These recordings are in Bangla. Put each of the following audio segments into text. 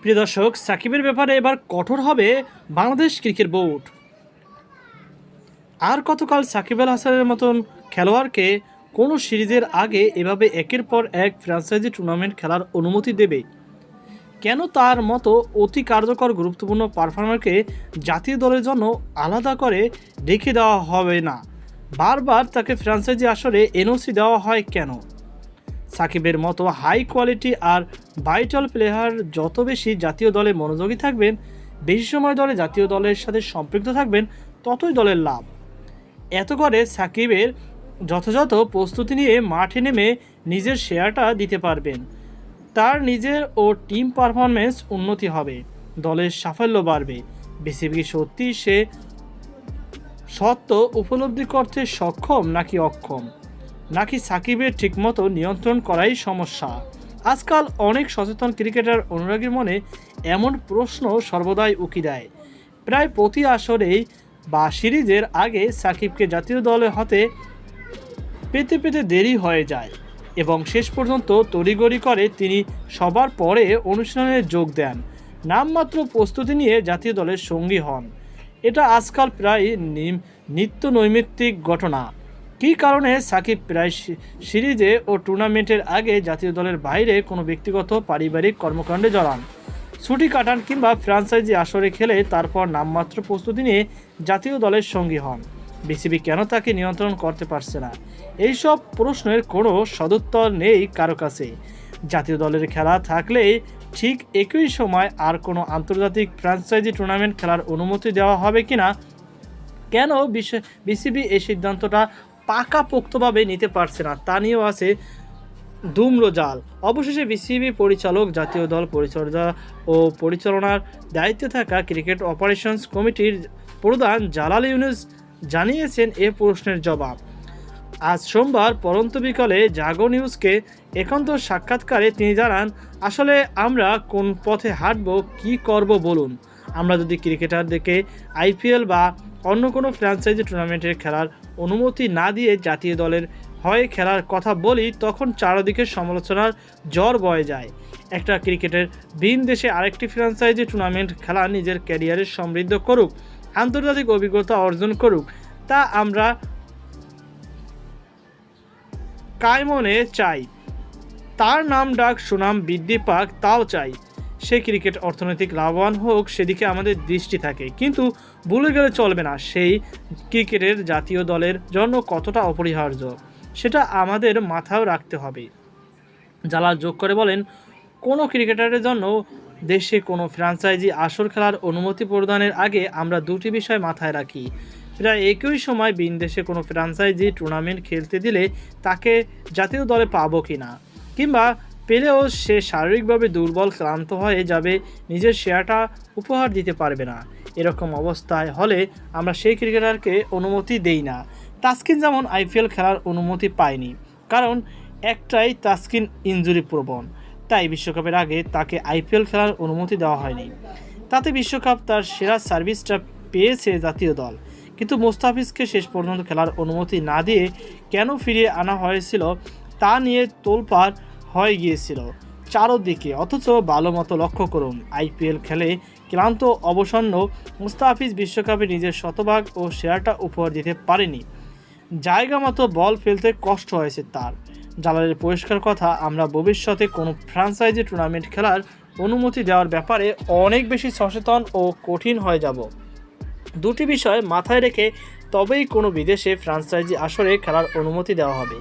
প্রিয় দর্শক, সাকিবের ব্যাপারে এবার কঠোর হবে বাংলাদেশ ক্রিকেট বোর্ড। আর কতকাল সাকিব আল হাসানের মতন খেলোয়াড়কে কোনো সিরিজের আগে এভাবে একের পর এক ফ্র্যাঞ্চাইজি টুর্নামেন্ট খেলার অনুমতি দেবে? কেন তার মতো অতি কার্যকর গুরুত্বপূর্ণ পারফর্মারকে জাতীয় দলের জন্য আলাদা করে রেখে দেওয়া হবে না? বারবার তাকে ফ্র্যাঞ্চাইজি আসরে এনওসি দেওয়া হয় কেন? সাকিবের মতো হাই কোয়ালিটি আর ভাইটাল প্লেয়ার যত বেশি জাতীয় দলে মনোযোগী থাকবেন, বেশি সময় দলে জাতীয় দলের সাথে সম্পৃক্ত থাকবেন, ততই দলের লাভ। এত করে সাকিবের যথাযথ প্রস্তুতি নিয়ে মাঠে নেমে নিজের শেয়ারটা দিতে পারবেন। তার নিজের ও টিম পারফরমেন্স উন্নতি হবে, দলের সাফল্য বাড়বে। বিসিবি সত্যি সে সত্য উপলব্ধি করতে সক্ষম নাকি অক্ষম? নাকি সাকিবের ঠিকমতো নিয়ন্ত্রণ করাই সমস্যা? আজকাল অনেক সচেতন ক্রিকেটার অনুরাগীর মনে এমন প্রশ্ন সর্বদাই উকি দেয়। প্রায় প্রতি আসরেই বা সিরিজের আগে সাকিবকে জাতীয় দলে হতে পেতে পেতে দেরি হয়ে যায় এবং শেষ পর্যন্ত তড়িগড়ি করে তিনি সবার পরে অনুষ্ঠানে যোগ দেন। নামমাত্র প্রস্তুতি নিয়ে জাতীয় দলের সঙ্গী হন। এটা আজকাল প্রায় নিত্য নৈমিত্তিক ঘটনা। কী কারণে সাকিব প্রায় সিরিজে ও টুর্নামেন্টের আগে জাতীয় দলের বাইরে কোনো ব্যক্তিগত পারিবারিক কর্মকাণ্ডে জড়ান? ছুটি কাটান কিংবা ফ্রাঞ্চাইজি আসরে খেলে তারপর নামমাত্র প্রস্তুতি নিয়ে জাতীয় দলের সঙ্গী হন। বিসিবি কেন তাকে নিয়ন্ত্রণ করতে পারছে না? এইসব প্রশ্নের কোনো সদুত্তর নেই কারও কাছে। জাতীয় দলের খেলা থাকলেই ঠিক একই সময় আর কোনো আন্তর্জাতিক ফ্রাঞ্চাইজি টুর্নামেন্ট খেলার অনুমতি দেওয়া হবে কিনা? কেন বিসিবি এই সিদ্ধান্তটা পাকাপোক্তভাবে নিতে পারছে না। তা নিয়েও আছে ধূম্রজাল অবশেষে বিসিবি পরিচালক জাতীয় দল পরিচর্যা ও পরিচালনার দায়িত্বে থাকা ক্রিকেট অপারেশনস কমিটির প্রধান জালাল ইউনুস জানিয়েছেন এ প্রশ্নের জবাব। আজ সোমবার পরন্ত বিকালে জাগো নিউজকে একান্ত সাক্ষাৎকারে তিনি জানান, আসলে আমরা কোন পথে হাঁটব, কি করব বলুন? আমরা যদি ক্রিকেটারদেরকে আইপিএল বা অন্য কোনো ফ্র্যাঞ্চাইজি টুর্নামেন্টের খেলার অনুমতি না দিয়ে জাতীয় দলের হয়ে খেলার কথা বলি তখন চারদিকে সমালোচনার জ্বর বয়ে যায়। একটা ক্রিকেটের ভিন দেশে আরেকটি ফ্র্যাঞ্চাইজি টুর্নামেন্ট খেলা নিজের ক্যারিয়ারে সমৃদ্ধ করুক, আন্তর্জাতিক অভিজ্ঞতা অর্জন করুক। তা আমরা কায়মনে চাই। তার নাম ডাক সুনাম বৃদ্ধি পাক, তাও চাই। সে ক্রিকেট অর্থনৈতিক লাভবান হোক, সেদিকে আমাদের দৃষ্টি থাকে। কিন্তু ভুলে গেলে চলবে না, সেই ক্রিকেটের জাতীয় দলের জন্য কতটা অপরিহার্য, সেটা আমাদের মাথাও রাখতে হবে। জালাল যোগ করে বলেন, কোনো ক্রিকেটারের জন্য দেশে কোনো ফ্র্যাঞ্চাইজি আসর খেলার অনুমতি প্রদানের আগে আমরা দুটি বিষয় মাথায় রাখি। প্রায় একই সময় বিন দেশে কোনো ফ্র্যাঞ্চাইজি টুর্নামেন্ট খেলতে দিলে তাকে জাতীয় দলে পাবো কি না কিংবা পেলেও সে শারীরিকভাবে দুর্বল, ক্লান্ত হয়ে যাবে, নিজের শেয়ারটা উপহার দিতে পারবে না। এরকম অবস্থায় হলে আমরা সেই ক্রিকেটারকে অনুমতি দেই না। তাস্কিন যেমন আইপিএল খেলার অনুমতি পায়নি, কারণ একটাই তাস্কিন ইনজুরি প্রবণ তাই বিশ্বকাপের আগে তাকে আইপিএল খেলার অনুমতি দেওয়া হয়নি। তাতে বিশ্বকাপ তার সেরা সার্ভিসটা পেয়েছে জাতীয় দল। কিন্তু মোস্তাফিজকে শেষ পর্যন্ত খেলার অনুমতি না দিয়ে কেন ফিরিয়ে আনা হয়েছিল তা নিয়ে তোলপাড় হয়ে গিয়েছিল চারোদিকে। অথচ ভালো মতো লক্ষ্য করুন, আইপিএল খেলে ক্লান্ত, অবসন্ন মুস্তাফিজ বিশ্বকাপে নিজের শতভাগ ও শেয়ারটা উপহার দিতে পারেনি। জায়গা মতো বল ফেলতে কষ্ট হয়েছে তার। জালালের পরিষ্কার কথা, আমরা ভবিষ্যতে কোনো ফ্রাঞ্চাইজি টুর্নামেন্ট খেলার অনুমতি দেওয়ার ব্যাপারে অনেক বেশি সচেতন ও কঠিন হয়ে যাব। দুটি বিষয় মাথায় রেখে তবেই কোনো বিদেশে ফ্রাঞ্চাইজি আসরে খেলার অনুমতি দেওয়া হবে।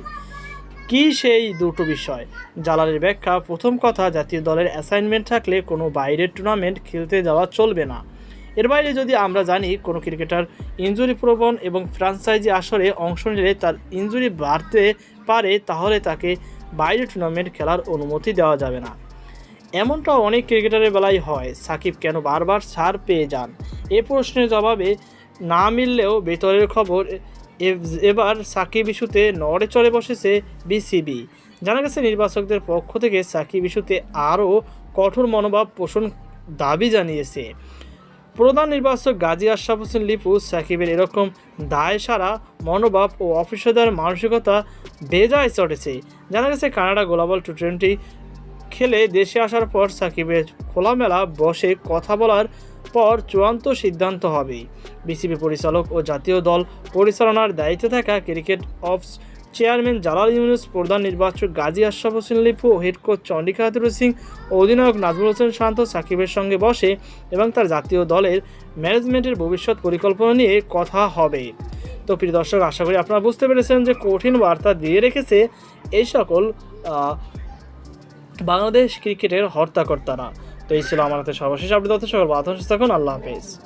কি সেই দুটো বিষয়? জালালের ব্যাখ্যা, প্রথম কথা, জাতীয় দলের অ্যাসাইনমেন্ট থাকলে কোনো বাইরের টুর্নামেন্ট খেলতে যাওয়া চলবে না। এর বাইরে যদি আমরা জানি, কোনো ক্রিকেটার ইনজুরি প্রবণ এবং ফ্রাঞ্চাইজি আসরে অংশ নিলে তার ইনজুরি বাড়তে পারে, তাহলে তাকে বাইরে টুর্নামেন্ট খেলার অনুমতি দেওয়া যাবে না। এমনটা অনেক ক্রিকেটারের বেলায় হয়। সাকিব কেন বারবার ছাড় পেয়ে যান? এ প্রশ্নের জবাবে না মিললেও ভেতরের খবর এবার সাকিব ইস্যুতে নড়ে চড়ে বসেছে বিসিবি। জানা গেছে, নির্বাচকদের পক্ষ থেকে সাকিব ইস্যুতে আরও কঠোর মনোভাব পোষণ দাবি জানিয়েছে। প্রধান নির্বাচক গাজী আশরাফ হোসেন লিপু সাকিবের এরকম দায় সারা মনোভাব ও অফিসারদের মানসিকতা বেজায় চটেছে। জানা গেছে, কানাডা গ্লোবাল টু টোয়েন্টি খেলে দেশে আসার পর সাকিবের খোলামেলা বসে কথা বলার পর চূড়ান্ত সিদ্ধান্ত হবে বিসিবি পরিচালক ও জাতীয় দল পরিচালনার দায়িত্বে থাকা cricket ops chairman Jalal Yunus, প্রধান নির্বাচক Gazi Ashraf Hossain Lipu head coach Chandika Hathurusingha ও অধিনায়ক নাজমুল হোসেন শান্ত সাকিবের সঙ্গে বসে এবং তার জাতীয় দলের ম্যানেজমেন্টের ভবিষ্যৎ পরিকল্পনা নিয়ে কথা হবে। তো প্রিয় দর্শক, আশা করি আপনারা বুঝতে পেরেছেন যে কঠিন বার্তা দিয়ে রেখেছে এই সকল বাংলাদেশ ক্রিকেটের হর্তাকর্তারা। তো এই ছিল আমার হাতে সর্বশেষ আপডেট। তথ্য সকল বাধা থাকুন। আল্লাহ হাফেজ।